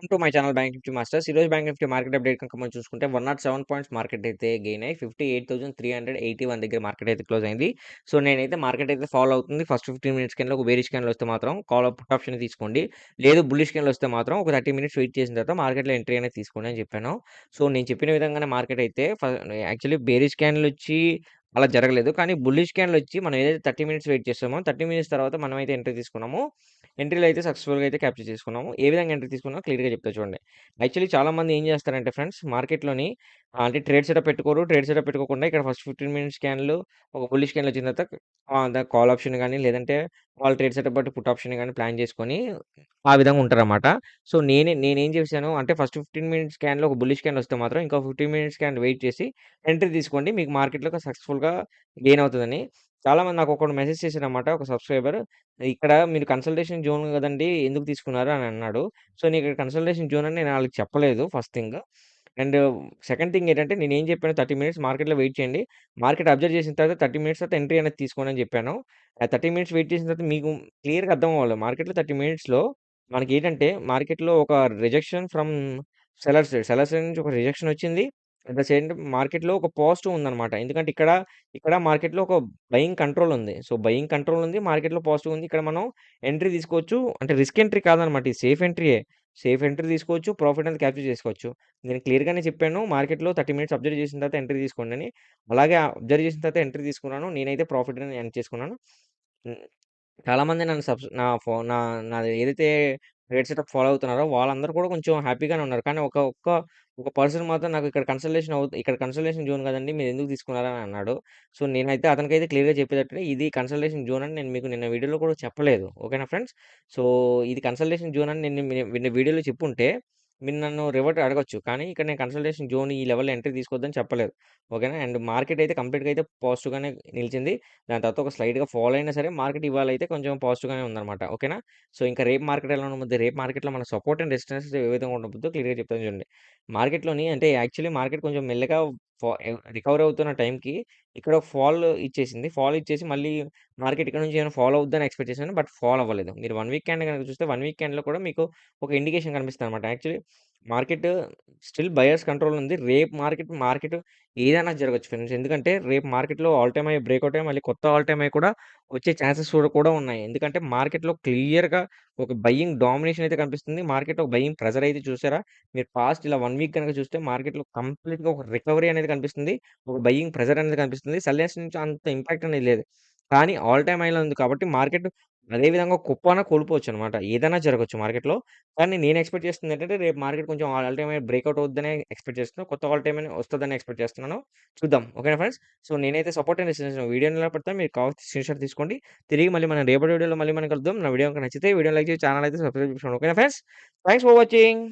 Welcome to my channel bank nifty masters. ఈరోజు bank Nifty market update కనుక మనం చూసుకుంటే 107 పాయింట్స్ మార్కెట్ అయితే గెయిన్ అయ్యి 58,381 దగ్గర మార్కెట్ అయితే క్లోజ్ అయింది. సో, నేనైతే మార్కెట్ అయితే ఫాలో అవుతుంది. ఫస్ట్ 15 మినిట్స్ కింద ఒక బేరిష్ క్యాండిల్ వస్తే మాత్రం కాల్ పుట్ ఆప్షన్ తీసుకోండి. లేదు బుల్లిష్ క్యాండిల్ వస్తే మాత్రం ఒక 30 మినిట్స్ వెయిట్ చేసిన తర్వాత మార్కెట్‌లో ఎంట్రీ అనేది తీసుకోండి అని చెప్పాను. సో, నేను చెప్పిన విధంగానే మార్కెట్ అయితే యాక్చువల్లీ బేరిష్ క్యాన్లు వచ్చి అలా జరగలేదు. కానీ బుల్లిష్ క్యాండిల్ వచ్చి మనం ఏదైతే 30 మినిట్స్ వెయిట్ చేస్తామో 30 మినిట్స్ తర్వాత మనం అయితే ఎంట్రీ తీసుకున్నాము. ఎంట్రీలో అయితే సక్సెస్‌ఫుల్‌గా అయితే క్యాప్చర్ చేసుకున్నాము. ఏ విధంగా ఎంట్రీ తీసుకున్నామో క్లియర్‌గా చెప్తా చూడండి. యాక్చువల్లీ చాలామంది ఏం చేస్తారంటే ఫ్రెండ్స్ మార్కెట్‌లోని అంటే ట్రేడ్ సెటప్ పెట్టుకోరు. ట్రేడ్ సెటప్ పెట్టుకోకుండా ఇక్కడ ఫస్ట్ 15 మినిట్స్ క్యాండిల్ ఒక బుల్లిష్ క్యాండిల్ వచ్చిన తర్వాత ఆహ్, ద కాల్ ఆప్షన్ గాని లేదంటే వాళ్ళు ట్రేడ్ సెటప్ బట్టి పుట్ ఆప్షన్ గాని ప్లాన్ చేసుకొని ఆ విధంగా ఉంటారన్నమాట. సో, నేనే నేనేం చేశాను అంటే ఫస్ట్ 15 మినిట్స్ క్యాన్లో ఒక బుల్లిష్ క్యాన్ వస్తే మాత్రం ఇంకో 15 మినిట్స్ క్యాన్ వెయిట్ చేసి ఎంట్రీ తీసుకోండి. మీకు మార్కెట్‌లో సక్సెస్‌ఫుల్‌గా గెయిన్ అవుతదని. చాలామంది నాకు ఒకటి మెసేజ్ చేసాడన్నమాట ఒక సబ్‌స్క్రైబర్. ఇక్కడ మీరు కన్సల్టేషన్ జోన్ కదండీ! ఎందుకు తీసుకున్నారు అని అన్నాడు. సో, నేను ఇక్కడ కన్సల్టేషన్ జోన్ అని నేను ఆళ్ళకి చెప్పలేదు first thing. And second thing ఏంటంటే నేను ఏం చెప్పాను 30 మినిట్స్ మార్కెట్‌లో వెయిట్ చేయండి. మార్కెట్ అబ్జర్వ్ చేసిన తర్వాత 30 మినిట్స్ తర్వాత ఎంట్రీ అనేది తీసుకోండి అని చెప్పాను. ఆ 30 మినిట్స్ వెయిట్ చేసిన తర్వాత మీకు క్లియర్‌గా అర్థం అవ్వాలి. మార్కెట్‌లో 30 మినిట్స్‌లో మనకేంటంటే మార్కెట్‌లో ఒక rejection from sellers side. Sellers side నుంచి ఒక రిజెక్షన్ వచ్చింది. అట్ ద సేమ్ టైమ్ మార్కెట్‌లో ఒక పాజిటివ్ ఉందన్నమాట. ఎందుకంటే ఇక్కడ, ఇక్కడ మార్కెట్‌లో ఒక బయింగ్ కంట్రోల్ ఉంది. సో, బయింగ్ కంట్రోల్ ఉంది. మార్కెట్‌లో పాజిటివ్ ఉంది. ఇక్కడ మనం ఎంట్రీ తీసుకోవచ్చు. అంటే రిస్క్ ఎంట్రీ కాదన్నమాట. ఇది సేఫ్ ఎంట్రీయే. సేఫ్ ఎంట్రీ తీసుకోవచ్చు. ప్రాఫిట్ అనేది క్యాప్చర్ చేసుకోవచ్చు. నేను క్లియర్‌గానే చెప్పాను. మార్కెట్‌లో 30 మినిట్స్ అబ్జర్వ్ చేసిన తర్వాత ఎంట్రీ తీసుకోండి అని. అలాగే అబ్జర్వ్ చేసిన తర్వాత ఎంట్రీ తీసుకున్నాను. నేనైతే ప్రాఫిట్ అని ఎర్న్ చేసుకున్నాను. చాలామంది నన్ను సబ్స్ నా ఫో నా నాది ఏదైతే రేట్ సెటప్ ఫాలో అవుతున్నారో వాళ్ళందరూ కూడా కొంచెం హ్యాపీగానే ఉన్నారు. కానీ ఒక ఒక్క ఒక పర్సన్ మాత్రం నాకు ఇక్కడ కన్సల్టేషన్ అవుతుంది ఇక్కడ కన్సల్టేషన్ జోన్ కదండీ! మీరు ఎందుకు తీసుకున్నారు అని అన్నాడు. సో, నేనైతే అతనికైతే క్లియర్‌గా చెప్పేటట్టు ఇది కన్సల్టేషన్ జోన్ అని నేను మీకు నిన్న వీడియోలో కూడా చెప్పలేదు. ఓకేనా ఫ్రెండ్స్. సో, ఇది కన్సల్టేషన్ జోన్ అని నేను నిన్న వీడియోలో చెప్పుంటే మీరు నన్ను రివర్ట్ అడగొచ్చు. కానీ ఇక్కడ నేను కన్సల్టేషన్ జోన్ ఈ లెవెల్‌లో ఎంట్రీ తీసుకోవద్దని చెప్పలేదు. ఓకేనా. అండ్ మార్కెట్ అయితే కంప్లీట్‌గా అయితే పాజిటివ్‌గానే నిలిచింది. దాని తర్వాత ఒక స్లైట్‌గా ఫాలో అయినా సరే మార్కెట్ ఇవాళ అయితే కొంచెం పాజిటివ్‌గానే ఉందన్నమాట. ఓకేనా. సో, ఇంకా రేపు మార్కెట్ ఎలా ఉండబోద్ది? రేపు మార్కెట్‌లో మన సపోర్ట్ అండ్ రెసిస్టెన్స్ ఏ విధంగా ఉండబోద్దో క్లియర్‌గా చెప్తాను చూడండి. మార్కెట్‌లోని అంటే యాక్చువల్లీ మార్కెట్ కొంచెం మెల్లగా ఫా రికవర్ అవుతున్న టైంకి ఇక్కడ ఫాల్ ఇచ్చేసింది. ఫాల్ ఇచ్చేసి మళ్ళీ మార్కెట్ ఇక్కడ నుంచి ఏమైనా ఫాల్ అవుద్దని ఎక్స్‌పెక్ట్ చేశాను. బట్ ఫాల్ అవ్వలేదు. మీరు 1 వీక్ క్యాండిల్ గనక చూస్తే 1 వీక్ క్యాండిల్‌లో కూడా మీకు ఒక indication కనిపిస్తుందన్నమాట. Actually market still buyers control ఉంది. రేపు మార్కెట్ మార్కెట్ ఏదైనా జరగచ్చు ఫ్రెండ్స్. ఎందుకంటే రేపు మార్కెట్‌లో ఆల్ టైమ్ అయ్యి బ్రేక్అవుట్ అయ్యి మళ్ళీ కొత్త ఆల్ టైమ్ అయ్యి కూడా వచ్చే ఛాన్సెస్ కూడా ఉన్నాయి. ఎందుకంటే మార్కెట్‌లో క్లియర్‌గా ఒక బయ్యింగ్ డామినేషన్ అయితే కనిపిస్తుంది. మార్కెట్‌లో ఒక బయింగ్ ప్రెజర్ అయితే చూసారా? మీరు పాస్ట్ ఇలా వన్ వీక్ గనక చూస్తే మార్కెట్‌లో కంప్లీట్‌గా ఒక రికవరీ అనేది కనిపిస్తుంది. ఒక బయ్యింగ్ ప్రెజర్ అనేది కనిపిస్తుంది. సెల్లర్స్ నుంచి అంత ఇంపాక్ట్ అనేది లేదు. కానీ ఆల్ టైమ్ హైలో ఉంది కాబట్టి మార్కెట్ అదే విధంగా కుప్పన కోల్పోవచ్చన్నమాట. ఏదైనా జరగొచ్చు మార్కెట్‌లో. కానీ నేను ఎక్స్‌పెక్ట్ చేస్తుంది ఏంటంటే రేపు మార్కెట్ కొంచెం ఆల్ టైమ్ హై బ్రేక్‌ఔట్ అవుద్దనే ఎక్స్‌పెక్ట్ చేస్తున్నాను. కొత్త ఆల్ టైమ్ వస్తుందని వస్తదని ఎక్స్‌పెక్ట్ చేస్తున్నాను. చూద్దాం. ఓకేనా ఫ్రెండ్స్. సో, నేనైతే సపోర్ట్ అండ్ రెసిస్టెన్స్ వీడియోని ఎలా పెడతాను మీరు కావాల్సిన స్క్రీన్‌షాట్ తీసుకోండి. తిరిగి మళ్ళీ మనం రేపటి వీడియోలో మళ్ళీ మనం కలుద్దాం. నా వీడియో గనుక నచ్చితే వీడియోని లైక్ చేసి ఛానెల్ అయితే సబ్స్క్రైబ్ చేసుకోండి. ఓకేనా ఫ్రెండ్స్. Thanks for watching.